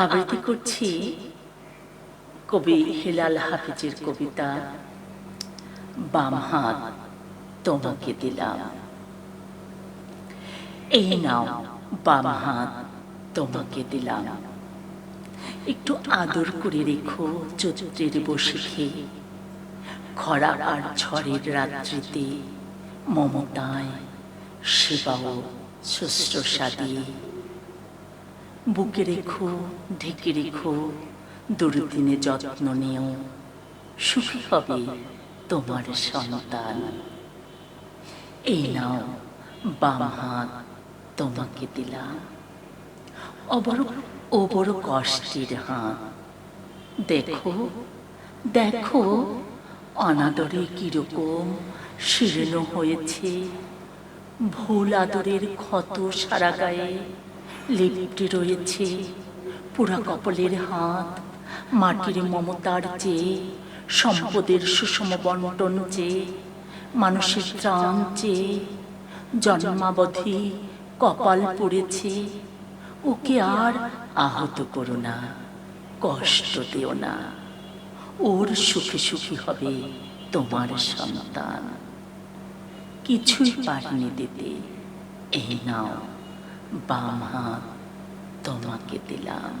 আবৃত্তি করছি কবি হিলাল হাফিজের কবিতা, বাম হাত তোমাকে দিলাম। এই নাও, বাম হাত তোমাকে দিলাম। একটু আদর করে রেখো চৈত্রের বসে খেয়ে খরা আর ঝড়ের রাত্রিতে মমতায় সেবা ও শুশ্রূষা দিয়ে। বুকে রেখো, ঢেকে রেখো দুর্দিনে যত্ন নিও। সুখী হবে তোমার সন্তান। এই নাও, বাম হাত তোমাকে দিলাম। অবর ও বড় কষ্টের হাত। দেখো দেখো, অনাদরে কীরকম শীর্ণ হয়েছে। ভুল আদরের ক্ষত সারা গায়ে লিপ্টে রয়েছে, পুরা কপলের হাত, মাটির মমতার চেয়ে সম্পদের সুষম বন্টন চেয়ে মানুষের ত্রাণ চেয়ে জন্মাবধি কপাল পড়েছে, ওকে আর আহত করো না, কষ্ট দিও না। ওর সুখে সুখী হবে তোমার সন্তান। কিছুই পারিনি দিতে, এই নাও। বাম হাত তোমাকে দিলাম।